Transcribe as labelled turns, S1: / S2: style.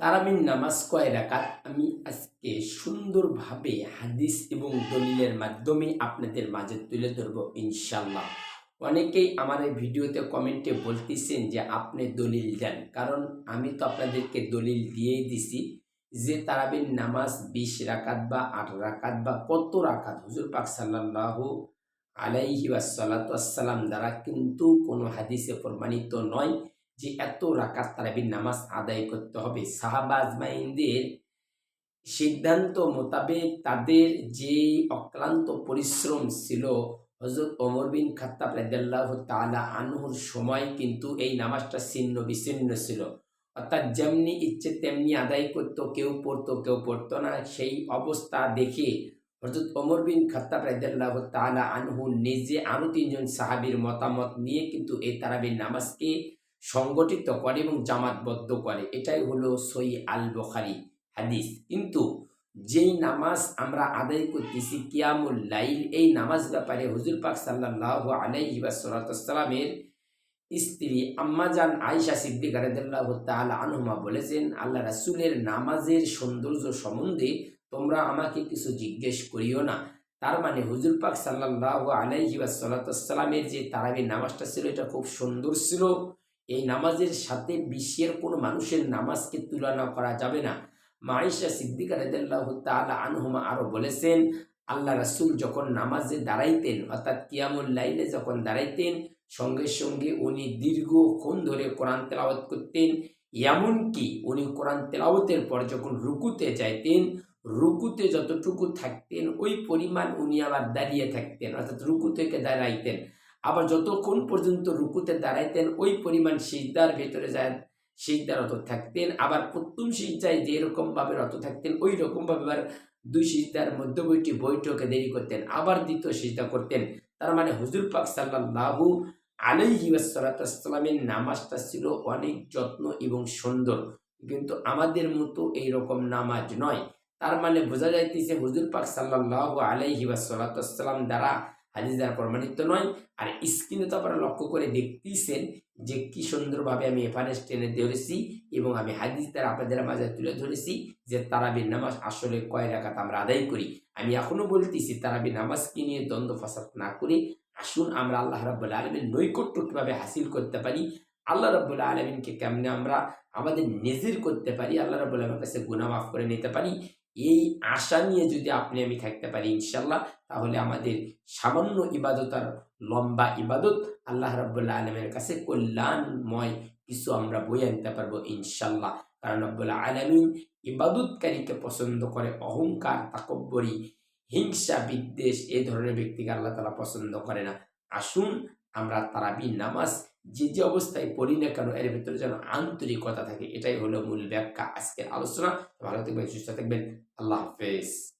S1: তারাবির নামাজ কয় রাকাত? আমি আজকে সুন্দরভাবে হাদিস এবং দলিলের মাধ্যমে আপনাদের মাঝে তুলে ধরবো ইনশাল্লাহ অনেকেই আমার এই ভিডিওতে কমেন্টে বলতেছেন যে, আপনি দলিল দেন। কারণ আমি তো আপনাদেরকে দলিল দিয়েই দিছি যে তারাবির নামাজ বিশ রাকাত বা আট রাকাত বা কত রাকাত? হুজুর পাক সাল্লাহ আলাইহি ওয়াসাল্লাম দ্বারা কিন্তু কোনো হাদিসে প্রমাণিত নয়। যে এত রাকাত তারাবির নামাজ আদায় করতে হবে, সাহাবা আজমাইনদের সিদ্ধান্ত মোতাবেক তাদের যে অক্লান্ত পরিশ্রম ছিল হজরত ওমর বিন খাত্তাব রাদিয়াল্লাহু তাআলা আনহুর সময় কিন্তু এই নামাজটা ছিন্ন বিচ্ছিন্ন ছিল। অর্থাৎ যেমনি ইচ্ছে তেমনি আদায় করতো, কেউ পড়তো কেউ পড়তো না, সেই অবস্থা দেখে হজরত ওমর বিন খাত্তাব রাদিয়াল্লাহু তাআলা আনহু নিজে আরও তিনজন সাহাবীর মতামত নিয়ে কিন্তু এই তারাবির নামাজকে সংগঠিত করে এবং জামাতবদ্ধ করে। এটাই হলো সই আল বখারি হাদিস। কিন্তু যেই নামাজ আমরা আদায় করতেছি কিয়ামুল লাইল, এই নামাজ ব্যাপারে হুজুর পাক সাল্লাহ আলাইহি সালামের স্ত্রী আম্মাজান আয়েশা সিদ্দিক রাদিয়াল্লাহু তাআলা আনহুমা বলেছেন, আল্লাহ রাসূলের নামাজের সৌন্দর্য সম্বন্ধে তোমরা আমাকে কিছু জিজ্ঞেস করিও না। তার মানে হুজুর পাক সাল্লাহ আলাইহি সালামের যে তারাবির নামাজটা ছিল, এটা খুব সুন্দর ছিল। এই নামাজের সাথে বিশ্বের কোনো মানুষের নামাজকে তুলনা করা যাবে না। মাইশা সিদ্দিকা রেদাল্লাহ তালা আনহুমা আরও বলেছেন, আল্লাহ রাসুল যখন নামাজে দাঁড়াইতেন, অর্থাৎ কিয়ামুল লাইলে যখন দাঁড়াইতেন, সঙ্গে সঙ্গে উনি দীর্ঘক্ষণ ধরে কোরআন তেলাওয়াত করতেন। এমনকি উনি কোরআন তেলাওয়াতের পর যখন রুকুতে যাইতেন, রুকুতে যতটুকু থাকতেন, ওই পরিমাণ উনি আবার দাঁড়িয়ে থাকতেন, অর্থাৎ রুকু থেকে দাঁড়াইতেন। আবার যতক্ষণ পর্যন্ত রুকুতে দাঁড়াইতেন, ওই পরিমাণ সিজদার ভেতরে যায় সিজদার রত থাকতেন। আবার প্রথম সিজদায় যেরকমভাবে রত থাকতেন ওই রকমভাবে আবার দুই সিজদার মধ্যবর্তী বৈঠকে দেরি করতেন, আবার দ্বিতীয় সিজদা করতেন। তার মানে হুজুর পাক সাল্লাহু আলাইহি সালামের নামাজটা ছিল অনেক যত্ন এবং সুন্দর। কিন্তু আমাদের মতো এই রকম নামাজ নয়। তার মানে বোঝা যাইতেছে হুজুর পাক সাল্লাহ সালাম দ্বারা হাদিস দ্বারা প্রমাণিত নয়। আর স্ক্রিনে তো আপনারা লক্ষ্য করে দেখতেইছেন যে কি সুন্দরভাবে আমি এফারেন্স টেনে ধরেছি এবং আমি হাদিস দ্বারা আপনাদের মাঝে তুলে ধরেছি যে তারাবির নামাজ আসলে কয় রাখাত আমরা আদায় করি। আমি এখনও বলতেছি, তারাবির নামাজকে নিয়ে দ্বন্দ্ব ফাসাদ না করে আসুন আমরা আল্লাহ রাবুল্লাহ আলমের নৈকট্য কীভাবে হাসিল করতে পারি, আল্লাহ রব্বুল্লাহ আলমিনকে কেমনে আমরা আমাদের নিজের করতে পারি, আল্লাহ রব্বুল্লাহ আমার কাছে গুণা মাফ করে নিতে পারি এই আশা নিয়ে যদি আপনি আমি থাকতে পারি ইনশাল্লাহ তাহলে আমাদের সামান্য ইবাদত আর লম্বা ইবাদত আল্লাহ রাবুল্লাহ আলমের কাছে কল্যাণময় কিছু আমরা বই আনতে পারব ইনশাল্লাহ কারণ রব্বুল্লাহ আলমিন ইবাদতকারীকে পছন্দ করে, অহংকার, তাকব্বরী, হিংসা, বিদ্বেষ, এ ধরনের ব্যক্তিকে আল্লাহ তালা পছন্দ করে না। আসুন আমরা তারাবির নামাজ যে যে অবস্থায় পড়ি না কেন, এর ভিতরে যেন আন্তরিকতা থাকে, এটাই হলো মূল ব্যাখ্যা আজকের আলোচনা। ভালো থাকবেন, সুস্থ থাকবেন। আল্লাহ হাফেজ।